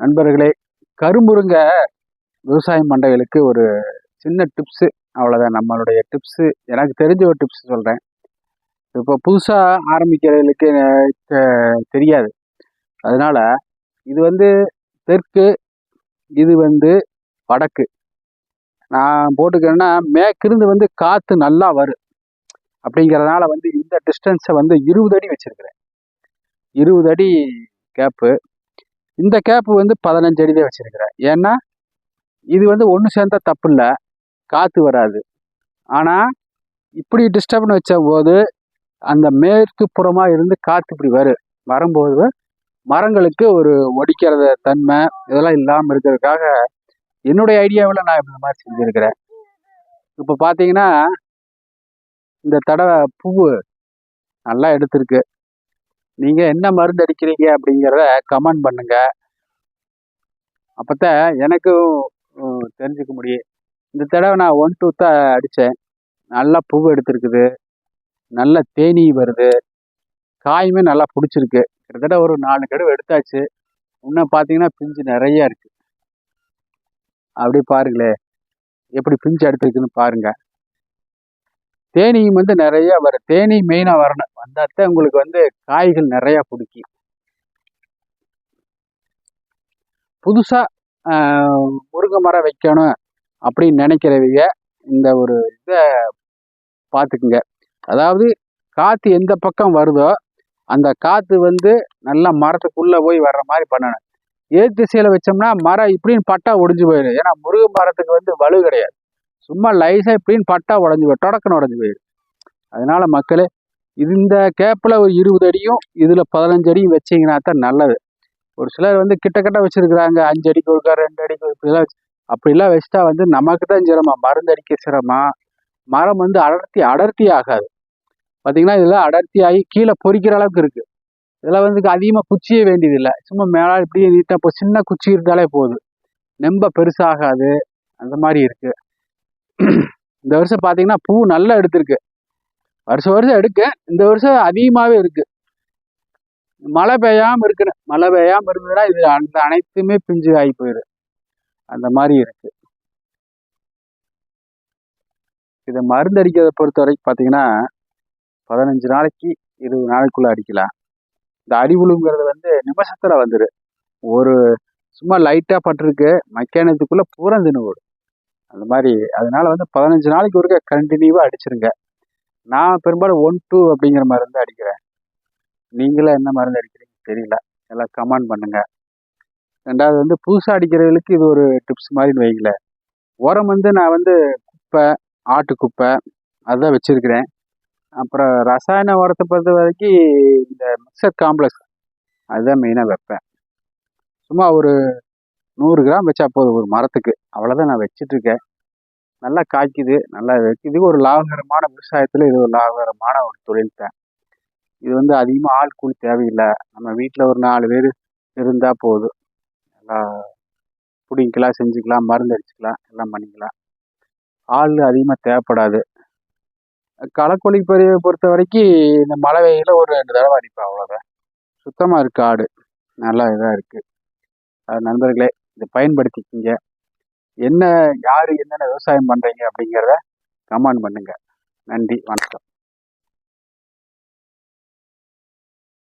நண்பர்களே கரும்புருங்க விவசாயம் பண்ணுறவங்களுக்கு ஒரு சின்ன டிப்ஸு அவ்வளோதான் நம்மளுடைய டிப்ஸு எனக்கு தெரிஞ்ச ஒரு டிப்ஸ் சொல்கிறேன் இப்போ புதுசாக ஆரம்பிக்கிறவங்களுக்கு தெரியாது. அதனால் இது வந்து தெற்கு இது வந்து வடக்கு. நான் போட்டுக்கிறேன்னா மேற்கிருந்து வந்து காற்று நல்லா வரும். அப்படிங்கிறதுனால வந்து இந்த டிஸ்டன்ஸை வந்து இருபது அடி வச்சுருக்கிறேன். இருபது அடி கேப்பு இந்த கேப்பு வந்து பதினஞ்சு அடி தான் வச்சுருக்கிறேன். ஏன்னா இது வந்து ஒன்று சேர்ந்தா தப்பு இல்லை காற்று வராது. ஆனால் இப்படி டிஸ்டர்ப்னு வச்ச போது அந்த மேற்கு புறமாக இருந்து காற்று இப்படி வரும் வரும்போது மரங்களுக்கு ஒரு ஒடிக்கிறத தன்மை இதெல்லாம் இல்லாமல் இருக்கிறதுக்காக என்னுடைய ஐடியாவில் நான் இந்த மாதிரி செஞ்சுருக்கிறேன். இப்போ பார்த்தீங்கன்னா இந்த தடவை பூவு நல்லா எடுத்திருக்கு. நீங்கள் என்ன மருந்து அடிக்கிறீங்க அப்படிங்கிறத கமெண்ட் பண்ணுங்க. அப்போத்தான் எனக்கும் தெரிஞ்சுக்க முடியும் இந்த தடவை நான் ஒன் டூ தான் அடித்தேன் நல்லா பூ எடுத்திருக்குது. நல்ல தேனீ வருது. காயுமே நல்லா பிடிச்சிருக்கு. கிட்டத்தட்ட ஒரு நாலு கடுவு எடுத்தாச்சு. இன்னும் பார்த்தீங்கன்னா பிஞ்சு நிறைய இருக்கு. அப்படி பாருங்களே எப்படி பிஞ்சு எடுத்திருக்குன்னு பாருங்கள் தேனியும் வந்து நிறைய வரும். தேனீ மெயினாக வரணும். வந்தாத்தான் உங்களுக்கு வந்து காய்கள் நிறையா பிடிக்கும். புதுசாக முருங்கை மரம் வைக்கணும் அப்படின்னு நினைக்கிறவங்க இந்த ஒரு இதை பார்த்துக்குங்க. அதாவது காற்று எந்த பக்கம் வருதோ அந்த காற்று வந்து நல்லா மரத்துக்குள்ளே போய் வர்ற மாதிரி பண்ணணும். ஏறு திசையில் வச்சோம்னா மரம் இப்படின்னு பட்டா ஒடிஞ்சு போயிடும். ஏன்னா முருங்கை மரத்துக்கு வந்து வலு கிடையாது. சும்மா லைஸாக இப்படின்னு பட்டா உடஞ்சி போயிடும். தொடக்கணும் உடஞ்சி போயிடும். அதனால மக்களே இந்த கேப்பில் ஒரு இருபது அடியும் இதில் பதினஞ்சு அடியும் வச்சிங்கன்னா தான் நல்லது. ஒரு சிலர் வந்து கிட்ட கிட்ட அஞ்சு அடிக்கு ஒருக்கா ரெண்டு அடிக்கு இப்படிலாம் வச்சு அப்படிலாம் வச்சுட்டா வந்து நமக்கு தான் சிரமம். மருந்து அடிக்க சிரமம்? மரம் வந்து அடர்த்தி அடர்த்தி ஆகாது. பார்த்தீங்கன்னா இதெல்லாம் அடர்த்தி ஆகி கீழே பொறிக்கிற அளவுக்கு இருக்குது இதெல்லாம் வந்து அதிகமாக குச்சியே வேண்டியதில்லை. சும்மா மேலே இப்படியே நீட்டாக இப்போ சின்ன குச்சி இருந்தாலே போதும். நெம்ப பெருசாகாது. அந்த மாதிரி இருக்குது இந்த வருஷம் பார்த்தீங்கன்னா பூ நல்லா எடுத்திருக்கு. வருஷம் வருஷம் எடுக்க இந்த வருஷம் அதிகமாகவே இருக்கு. மழை பெய்யாமல் இருக்கணும் மழை பெய்யாமல் இருந்ததுன்னா இது அந்த அனைத்துமே பிஞ்சு ஆகி போயிரு. அந்த மாதிரி இருக்கு. இதை மருந்து அடிக்கிறத பொறுத்த வரைக்கும் பார்த்தீங்கன்னா பதினஞ்சு நாளைக்கு இருபது நாளைக்குள்ள அடிக்கலாம். இந்த அடிவுழுங்கிறது வந்து நிமிஷத்தில் வந்துடு ஒரு சும்மா லைட்டாக பட்டிருக்கு மக்கானத்துக்குள்ளே பூரா தின்னு ஓடும் அந்த மாதிரி. அதனால வந்து பதினஞ்சு நாளைக்கு ஒருக்க கண்டினியூவாக அடிச்சிருங்க. நான் பெரும்பாலும் ஒன் டூ அப்படிங்கிற மருந்து அடிக்கிறேன். நீங்களும் என்ன மருந்து அடிக்கிறீங்க தெரியல. எல்லாம் கமெண்ட் பண்ணுங்க. ரெண்டாவது வந்து புதுசாக அடிக்கிறவங்களுக்கு இது ஒரு டிப்ஸ் மாதிரின்னு வைங்களேன் உரம் வந்து நான் வந்து குப்பை ஆட்டு குப்பை அதுதான் வச்சுருக்கிறேன். அப்புறம் ரசாயன உரத்தை பொறுத்த வரைக்கும் இந்த மிக்சர் காம்ப்ளெக்ஸ் அதுதான் மெயினாக வைப்பேன். சும்மா ஒரு நூறு கிராம் வச்சா போதும் ஒரு மரத்துக்கு. அவ்வளோதான் நான் வச்சிட்ருக்கேன். நல்லா காய்க்குது நல்லா இது ஒரு லாபகரமான விவசாயத்தில் இது ஒரு லாபகரமான ஒரு தொழில் தான் இது வந்து அதிகமாக ஆள் கூலி தேவையில்லை. நம்ம வீட்டில் ஒரு நாலு பேர் இருந்தால் போதும். நல்லா பிடிங்கிக்கலாம் செஞ்சுக்கலாம் மருந்து அடிச்சுக்கலாம் எல்லாம் பண்ணிக்கலாம். ஆள் அதிகமாக தேவைப்படாது. களக்கொல்லி பறிவை பொறுத்த வரைக்கும் இந்த மழை வெயில ஒரு ரெண்டு தடவை அடிப்பேன் அவ்வளோதான் சுத்தமாக இருக்குது ஆடு. நல்லா இதாக இருக்குது நண்பர்களே இதை பயன்படுத்திக்கிங்க. என்ன யார் என்னென்ன விவசாயம் பண்ணுறீங்க அப்படிங்கிறத கமெண்ட் பண்ணுங்க. நன்றி வணக்கம்.